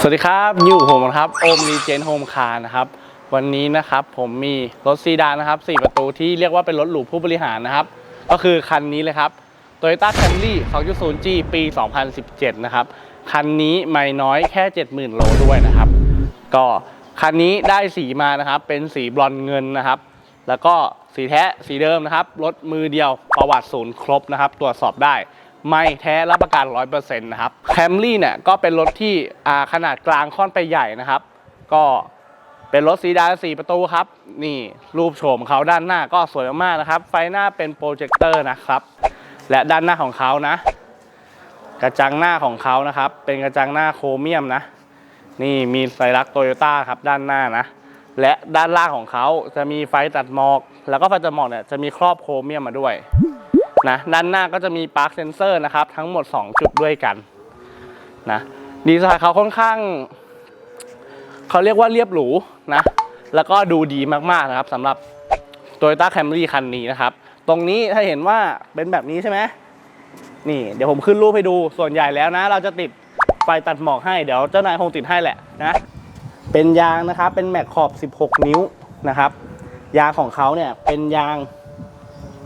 สวัสดีครับนิวผมนะครับโอมรีเจนโฮมคาร์นะครับ วันนี้นะครับผมมีรถซีดานนะครับ 4 ประตูที่เรียกว่าเป็นรถหรูผู้บริหารนะครับ ก็คือคันนี้เลยครับ Toyota Camry 2.0G ปี 2017 นะครับ คันนี้ไม่น้อยแค่ 70,000 โลด้วยนะครับ ก็คันนี้ได้สีมานะครับ เป็นสีบลอนเงินนะครับ แล้วก็สีแท้สีเดิมนะครับรถมือเดียวประวัติศูนย์ครบนะครับ ตรวจสอบได้ ไม่แท้รับประกัน 100%นะครับแคมรี่เนี่ยก็เป็นรถที่ขนาดกลางค่อนไปใหญ่นะครับ ก็เป็นรถสีดานสีประตูครับ นี่รูปโฉมเขาด้านหน้าก็สวยมากนะครับ ไฟหน้าเป็นโปรเจคเตอร์นะครับ และด้านหน้าของเขานะ กระจังหน้าของเขานะครับ เป็นกระจังหน้าโครเมียมนะ นี่มีสัญลักษณ์โตโยต้าครับด้านหน้านะ และด้านล่างของเขาจะมีไฟตัดหมอก แล้วก็ไฟตัดหมอกเนี่ยจะมีครอบโครเมียมมาด้วย นะด้านหน้าก็จะมีปาร์คเซนเซอร์นะครับทั้งหมด 2 จุดด้วยกันนะดีไซน์เขาค่อนข้างเขาเรียกว่าเรียบหรูนะแล้วก็ดูดีมากๆนะครับสำหรับ Toyota Camry คันนี้นะครับ ตรงนี้ถ้าเห็นว่าเป็นแบบนี้ใช่ไหมนี่เดี๋ยวผมขึ้นรูปให้ดูส่วนใหญ่แล้วนะ เราจะติดไฟตัดหมอกให้เดี๋ยวเจ้านายคงติดให้แหละนะเป็นยางนะครับเป็นแม็กขอบ 16 นิ้วนะครับ ยางของเขาเนี่ยเป็นยาง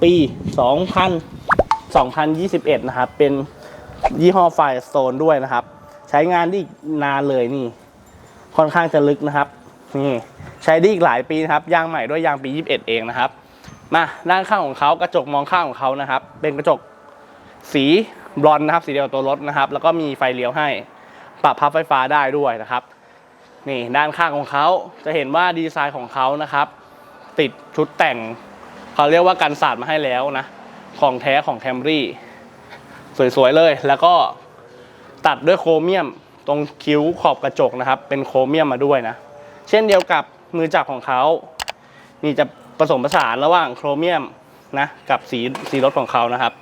ปี 2000 2021 นะครับ เป็นยี่ห้อไฟสโตนด้วยนะครับ ใช้งานได้อีกนานเลยนี่ ค่อนข้างจะลึกนะครับ นี่ใช้ได้อีกหลายปีนะครับ ยางใหม่ด้วยยางปี 21 เองนะครับ มาด้านข้างของเขากระจกมองข้างของเขานะครับ เป็นกระจกสีบลอนด์นะครับ สีเดียวกับตัวรถนะครับ แล้วก็มีไฟเลี้ยวให้ ปรับพับไฟฟ้าได้ด้วยนะครับ นี่ด้านข้างของเขาจะเห็นว่าดีไซน์ของเขานะครับ ติดชุดแต่ง เขาเรียกว่ากันสาดมาให้แล้วนะ ของแท้ของแคมรี่ สวยๆเลย แล้วก็ตัดด้วยโครเมียมตรงคิ้วขอบกระจกนะครับ เป็นโครเมียมมาด้วยนะ เช่นเดียวกับมือจับของเขา นี่จะผสมผสานระหว่างโครเมียมนะ กับสีสีรถของเขานะครับ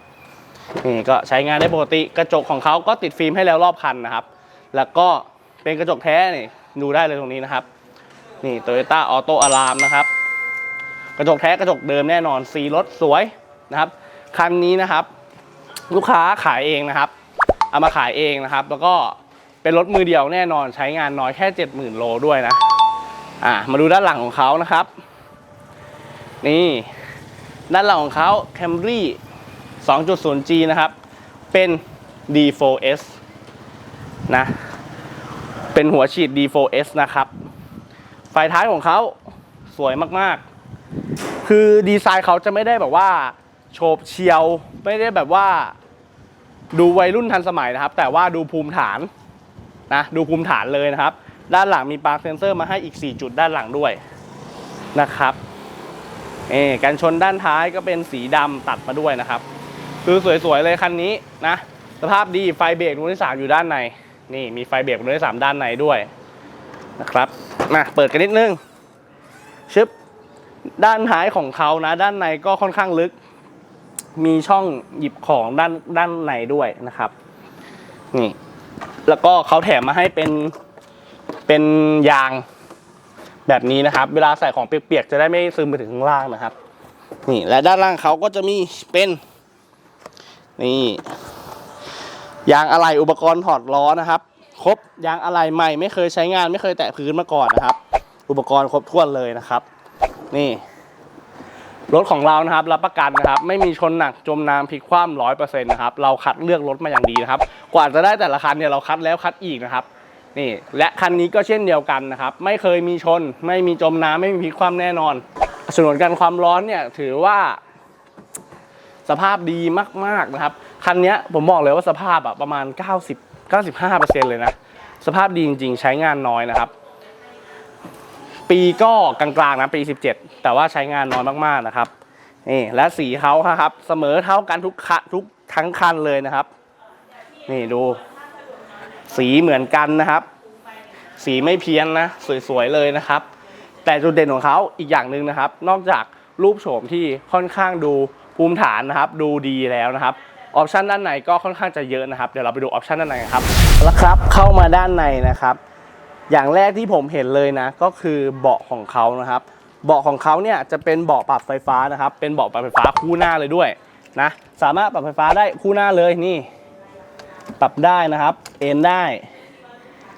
นี่ก็ใช้งานได้ปกติ กระจกของเขาก็ติดฟิล์มให้แล้วรอบคันนะครับ แล้วก็เป็นกระจกแท้นี่ดูได้เลยตรงนี้นะครับ นี่ Toyota Auto Alarm นะครับ กระจกแท้กระจกเดิมแน่นอนสีรถสวยนะครับคันนี้นะครับ ลูกค้าขายเองนะครับเอามาขายเองนะครับ แล้วก็เป็นรถมือเดียวแน่นอนใช้งานน้อยแค่ 70,000 โลด้วยนะอ่ามาดูด้านหลังของเขานะครับ นี่ ด้านหลังของเขา Camry 2.0G นะครับ เป็น D4S นะ เป็นหัวฉีด D4S นะครับ ไฟท้ายของเขาสวยมากๆ คือดีไซน์เขาจะไม่ได้แบบว่าโฉบเฉียว ไม่ได้แบบว่า ดูวัยรุ่นทันสมัยนะครับ แต่ว่าดูภูมิฐานนะดูภูมิฐานเลยนะครับ ด้านหลังมีปาร์คเซนเซอร์มาให้อีก 4 จุดด้านหลังด้วยนะครับเอ่กันชนด้านท้ายก็เป็นสีดำตัดมาด้วยนะครับ คือสวยๆเลยคันนี้นะ สภาพดีไฟเบรกดวงที่สามอยู่ด้านใน นี่มีไฟเบรกดวงที่สามด้านในด้วยนะครับมาเปิดกันนิดนึงชึบ ด้านท้ายของเขานะ ด้านในก็ค่อนข้างลึก มีช่องหยิบของด้านด้านในด้วยนะครับนี่แล้วก็เขาแถมมาให้เป็นเป็นยางแบบนี้นะครับ เวลาใส่ของเปียกๆจะได้ไม่ซึมไปถึงข้างล่างนะครับ นี่และด้านล่างเขาก็จะมีเป็นนี่ยางอะไหล่อุปกรณ์ถอดล้อนะครับ ครบยางอะไหล่ใหม่ไม่เคยใช้งานไม่เคยแตะพื้นมาก่อนนะครับ อุปกรณ์ครบถ้วนเลยนะครับ นี่รถของเรานะครับรับประกันนะครับ ไม่มีชนหนักจมน้ำพลิกคว่ำร้อยเปอร์เซ็นต์นะครับเราคัดเลือกรถมาอย่างดีนะครับ กว่าจะได้แต่ละคันเนี่ยเราคัดแล้วคัดอีกนะครับนี่และคันนี้ก็เช่นเดียวกันนะครับ ไม่เคยมีชน ไม่มีจมน้ำไม่มีพลิกคว่ำแน่นอนฉนวนกันความร้อนเนี่ยถือว่า สภาพดีมากๆนะครับคันนี้ผมบอกเลยว่าสภาพอะประมาณ 90 95เลยนะสภาพดีจริง ๆ ใช้งานน้อยนะครับ ปีก็กลางๆนะปี 17 แต่ว่าใช้งานน้อยมากๆนะครับนี่และสีเขาครับ เสมอเท่ากันทุกคัทุกทั้งคันเลยนะครับ นี่ดู สีเหมือนกันนะครับ สีไม่เพี้ยนนะ สวยๆเลยนะครับ แต่จุดเด่นของเขาอีกอย่างหนึ่งนะครับ นอกจากรูปโฉมที่ค่อนข้างดูภูมิฐานนะครับ ดูดีแล้วนะครับออปชันด้านในก็ค่อนข้างจะเยอะนะครับ เดี๋ยวเราไปดูออปชันด้านในครับแล้วครับเข้ามาด้านในนะครับ อย่างแรกที่ผมเห็นเลยนะ ก็คือเบาะของเขานะครับ เบาะของเขาเนี่ยจะเป็นเบาะปรับไฟฟ้านะครับ เป็นเบาะปรับไฟฟ้าคู่หน้าเลยด้วยนะ สามารถปรับไฟฟ้าได้คู่หน้าเลยนี่ ปรับได้นะครับ เอนได้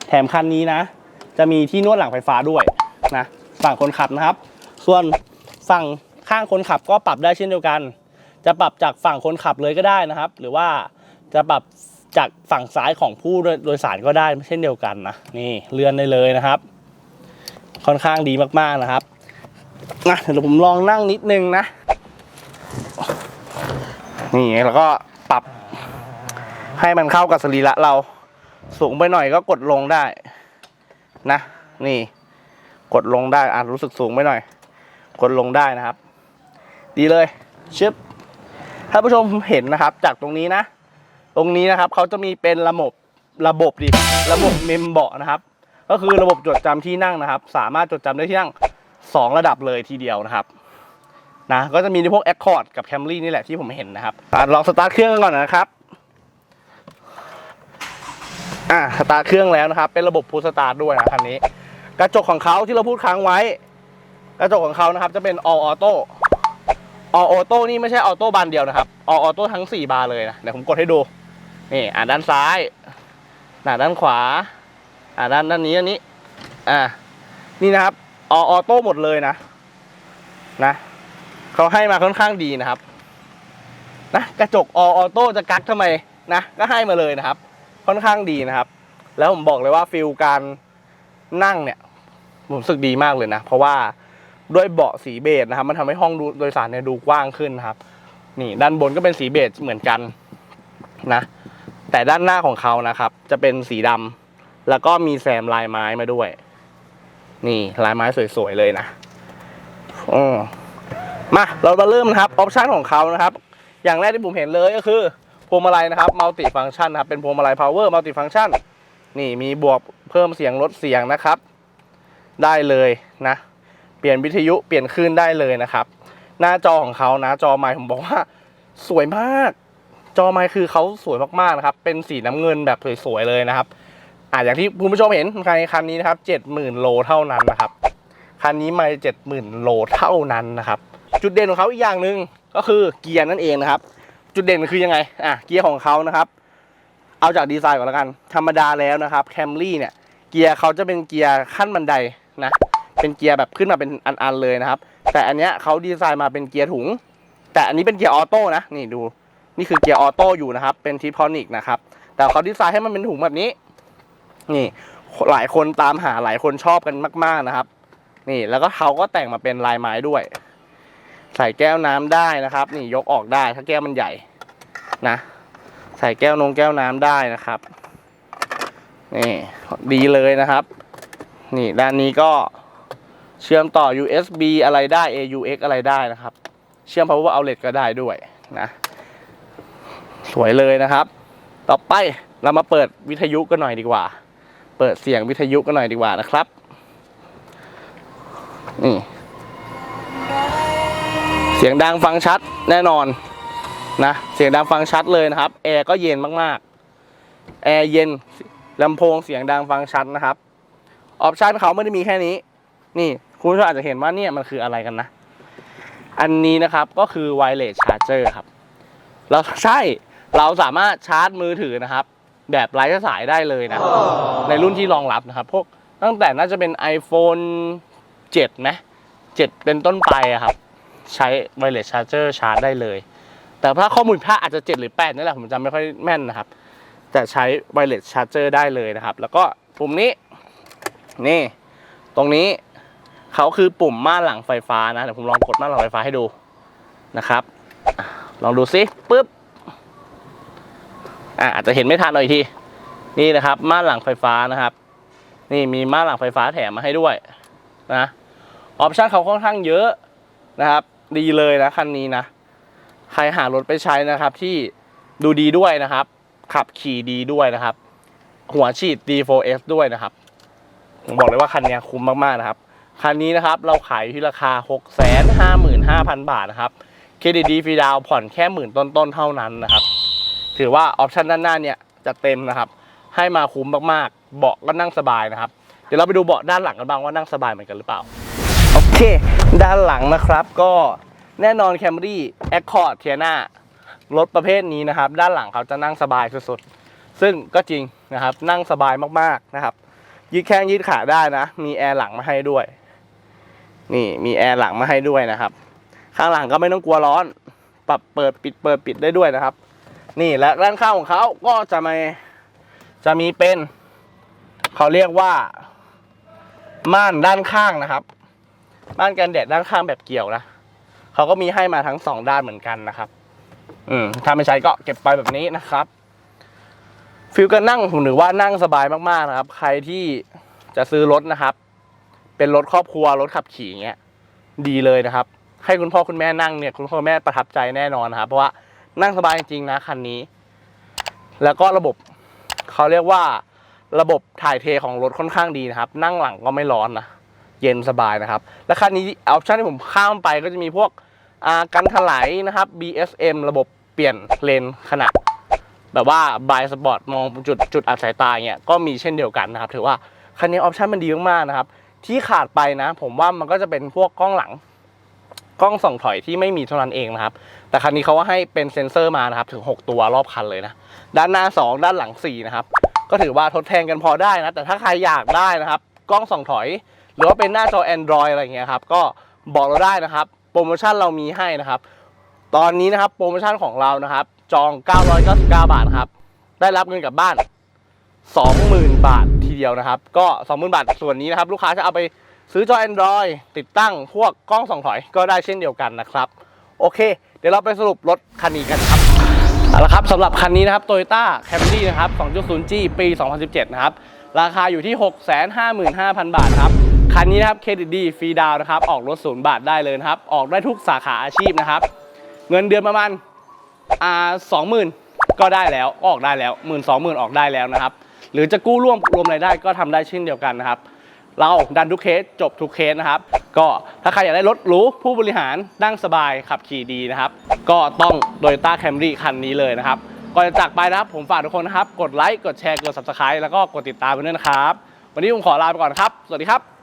แถแถมคันนี้นะ จะมีที่นวดหลังไฟฟ้าด้วยนะฝั่งคนขับนะครับ ส่วนฝั่งข้างคนขับก็ปรับได้เช่นเดียวกัน จะปรับจากฝั่งคนขับเลยก็ได้นะครับ หรือว่าจะปรับ จากฝั่งซ้ายของผู้โดยสารก็ได้เช่นเดียวกันนะนี่เลื่อนได้เลยนะครับ ค่อนข้างดีมากๆนะครับนะเดี๋ยวผมลองนั่งนิดนึงนะนี่แล้วก็ปรับให้มันเข้ากับสรีระเรา สูงไปหน่อยก็กดลงได้นะ นี่ กดลงได้อะรู้สึกสูงไปหน่อย กดลงได้นะครับ ดีเลยชึบถ้าผู้ชมเห็นนะครับ จากตรงนี้นะ ตรงนี้นะครับเขาจะมีเป็นระบบระบบดิระบบเมมเบาะนะครับ ก็คือระบบจดจำที่นั่งนะครับ สามารถจดจำได้ที่นั่งสองระดับเลยทีเดียวนะครับนะก็จะมีในพวก Accord กับ Camry นี่แหละที่ผมเห็นนะครับลองสตาร์ทเครื่องกันก่อนนะครับอะสตาร์ทเครื่องแล้วนะครับ เป็นระบบพูสตาร์ทด้วยนะคันนี้ กระจกของเขาที่เราพูดค้างไว้ กระจกของเขานะครับจะเป็น all auto all auto นี่ไม่ใช่ออโต้บานเดียวนะครับ all auto ทั้ง 4 บานเลยนะเดี๋ยวผมกดให้ดู นี่อ่าด้านซ้ายอ่าด้านขวา อ่าด้านด้านนี้อันนี้ อ่า นี่นะครับ all auto หมดเลยนะ นะเขาให้มาค่อนข้างดีนะครับ นะกระจก all auto จะกักทำไมนะก็ให้มาเลยนะครับ ค่อนข้างดีนะครับ แล้วผมบอกเลยว่าฟิลการนั่งเนี่ยผมรู้สึกดีมากเลยนะ เพราะว่าด้วยเบาะสีเบจนะครับ มันทำให้ห้องดูโดยสารเนี่ยดูกว้างขึ้นนะครับ นี่ด้านบนก็เป็นสีเบจเหมือนกันนะ แต่ด้านหน้าของเขานะครับ จะเป็นสีดำแล้วก็มีแซมลายไม้มาด้วย นี่ลายไม้สวยๆเลยนะอืมมาเรามาเริ่มนะครับออปชันของเขานะครับ อย่างแรกที่ผมเห็นเลยก็คือพวงมาลัยนะครับมัลติฟังชันนะครับเป็นพวงมาลัย power multi function นี่มีบวกเพิ่มเสียงลดเสียงนะครับ ได้เลยนะ เปลี่ยนวิทยุเปลี่ยนคลื่นได้เลยนะครับ หน้าจอของเขานะจอไมค์ผมบอกว่า สวยมาก จอไมค์คือเขาสวยมากๆนะครับ เป็นสีน้ำเงินแบบสวยๆเลยนะครับอ่าอย่างที่คุณผู้ชมเห็นในคันนี้นะครับเจ็ดหมื่นโลเท่านั้นนะครับคันนี้ไม่เจ็ดหมื่นโลเท่านั้นนะครับ จุดเด่นของเขาอีกอย่างหนึ่งก็คือเกียร์นั่นเองนะครับ จุดเด่นคือยังไงอะเกียร์ของเขานะครับ เอาจากดีไซน์ก่อนแล้วกัน ธรรมดาแล้วนะครับแคมรี่เนี่ยเกียร์เขาจะเป็นเกียร์ขั้นบันไดนะเป็นเกียร์แบบขึ้นมาเป็นอันๆเลยนะครับ แต่อันเนี้ยเขาดีไซน์มาเป็นเกียร์ถุง แต่อันนี้เป็นเกียร์ออโต้นะนี่ดู นี่คือเกียร์ออโต้อยู่นะครับ เป็นทิพอนิกนะครับ แต่เขาดีไซน์ให้มันเป็นถุงแบบนี้ นี่ หลายคนตามหาหลายคนชอบกันมาก ๆนะครับ นี่แล้วก็เขาก็แต่งมาเป็นลายไม้ด้วย ใส่แก้วน้ำได้นะครับ นี่ยกออกได้ถ้าแก้วมันใหญ่นะ ใส่แก้วนงแก้วน้ำได้นะครับ นี่ดีเลยนะครับ นี่ด้านนี้ก็เชื่อมต่อ USB อะไรได้ AUX อะไรได้นะครับ เชื่อม power outlet ก็ได้ด้วยนะ สวยเลยนะครับ ต่อไปเรามาเปิดวิทยุกันหน่อยดีกว่า เปิดเสียงวิทยุกันหน่อยดีกว่านะครับ นี่ เสียงดังฟังชัดแน่นอนนะ เสียงดังฟังชัดเลยนะครับ แอร์ก็เย็นมากๆ แอร์เย็นลำโพงเสียงดังฟังชัดนะครับ ออปชันเขาไม่ได้มีแค่นี้ นี่ คุณผู้ชมอาจจะเห็นว่าเนี่ยมันคืออะไรกันนะ อันนี้นะครับก็คือ wireless charger ครับ เราใช่ เราสามารถชาร์จมือถือนะครับ แบบไร้สายได้เลยนะ ในรุ่นที่รองรับนะครับ พวกตั้งแต่น่าจะเป็น iPhone 7ไหม7เป็นต้นไปครับ ใช้ wireless charger ชาร์จได้เลย แต่ถ้าข้อมูลพลาดอาจจะ 7 หรือ 8 นี่แหละ ผมจำไม่ค่อยแม่นนะครับ แต่ใช้ wireless charger ได้เลยนะครับ แล้วก็ปุ่มนี้ นี่ ตรงนี้เขาคือปุ่มม่านหลังไฟฟ้านะ เดี๋ยวผมลองกดม่านหลังไฟฟ้าให้ดูนะครับ ลองดูซิปึ๊บ อะอาจจะเห็นไม่ทันหน่อยทีนี่นะครับม่านหลังไฟฟ้านะครับ นี่มีม่านหลังไฟฟ้าแถมมาให้ด้วยนะออปชันเขาค่อนข้างเยอะนะครับ ดีเลยนะคันนี้นะใครหารถไปใช้นะครับที่ดูดีด้วยนะครับ ขับขี่ดีด้วยนะครับ หัวฉีด D4S ด้วยนะครับผมบอกเลยว่าคันนี้คุ้มมากๆนะครับคันนี้นะครับเราขายที่ราคา 6 5 5 0 0 0 บาทนะครับ เครดิตดีฟรีดาวผ่อนแค่หมื่นต้นๆเท่านั้นนะครับ ถือว่าออปชันด้านหน้าเนี่ยจะเต็มนะครับ ให้มาคุ้มมากๆ เบาะก็นั่งสบายนะครับ เดี๋ยวเราไปดูเบาะด้านหลังกันบ้างว่านั่งสบายเหมือนกันหรือเปล่า โอเค ด้านหลังนะครับก็แน่นอน Camry Accord t i a n a รถประเภทนี้นะครับ ด้านหลังเขาจะนั่งสบายสุดๆ ซึ่งก็จริงนะครับ นั่งสบายมากๆนะครับ ยืดแข้งยืดขาได้นะ มีแอร์หลังมาให้ด้วย นี่มีแอร์หลังมาให้ด้วยนะครับ ข้างหลังก็ไม่ต้องกลัวร้อน ปรับเปิดปิดเปิดปิดได้ด้วยนะครับ นี่และด้านข้างของเขาก็จะมาจะมีเป็น เขาเรียกว่า ม่านด้านข้างนะครับม่านกันแดดด้านข้างแบบเกี่ยวนะเขาก็มีให้มาทั้งสองด้านเหมือนกันนะครับ อืมถ้าไม่ใช้ก็เก็บไปแบบนี้นะครับฟิลการนั่งผมถือว่านั่งสบายมากๆนะครับ ใครที่จะซื้อรถนะครับ เป็นรถครอบครัวรถขับขี่อย่างเงี้ยดีเลยนะครับ ให้คุณพ่อคุณแม่นั่งเนี่ย คุณพ่อแม่ประทับใจแน่นอนนะครับ เพราะว่า นั่งสบายจริงๆนะคันนี้ แล้วก็ระบบเขาเรียกว่าระบบถ่ายเทของรถค่อนข้างดีนะครับ นั่งหลังก็ไม่ร้อนนะ เย็นสบายนะครับ และคันนี้ออปชั่นที่ผมข้ามไปก็จะมีพวกกันถลายนะครับ BSM ระบบเปลี่ยนเลนขนาดแบบว่าบายสปอร์ตมองจุดจุดอับสายตาเนี่ยก็มีเช่นเดียวกันนะครับ ถือว่าคันนี้ออปชั่นมันดีมากๆนะครับ ที่ขาดไปนะ ผมว่ามันก็จะเป็นพวกกล้องหลัง กล้องส่องถอยที่ไม่มีเท่านั้นเองนะครับ แต่คันนี้เขาก็ให้เป็นเซ็นเซอร์มานะครับถึง 6 ตัวรอบคันเลยนะ ด้านหน้า 2 ด้านหลัง 4 นะครับ ก็ถือว่าทดแทนกันพอได้นะ แต่ถ้าใครอยากได้นะครับ กล้องส่องถอย หรือว่าเป็นหน้าจอ Android อะไรเงี้ยครับ ก็บอกเราได้นะครับ โปรโมชั่นเรามีให้นะครับ ตอนนี้นะครับโปรโมชั่นของเรานะครับ จอง 999 บาทครับ ได้รับเงินกลับบ้าน 20,000 บาททีเดียวนะครับ ก็ 20,000 บาทส่วนนี้นะครับลูกค้าจะเอาไปซื้อจอ Android ติดตั้งพวกกล้องส่องถอยก็ได้เช่นเดียวกันนะครับ โอเค เดี๋ยวเราไปสรุปรถคันนี้กันครับเอาละครับสำหรับคันนี้นะครับ Toyota Camry นะครับ 2.0G ปี 2017 นะครับ ราคาอยู่ที่ 655,000 บาทครับ คันนี้นะครับเครดิตดีฟรีดาวนะครับ ออกรถศูนย์บาทได้เลยนะครับ ออกได้ทุกสาขาอาชีพนะครับ เงินเดือนประมาณอ่าสองหมื่นก็ได้แล้วออกได้แล้วหมื่นสองหมื่นออกได้แล้วนะครับ หรือจะกู้ร่วมรวมรายได้ก็ทำได้เช่นเดียวกันนะครับ เราดันทุกเคสจบทุกเคสนะครับ ก็ถ้าใครอยากได้รถหรูผู้บริหารนั่งสบายขับขี่ดีนะครับ ก็ต้อง Toyota Camry คันนี้เลยนะครับ ก่อนจะจากไปนะครับ ผมฝากทุกคนนะครับ กดไลค์ กดแชร์ กด Subscribe แล้วก็กดติดตามไปด้วยนะครับ วันนี้ผมขอลาไปก่อนครับ สวัสดีครับ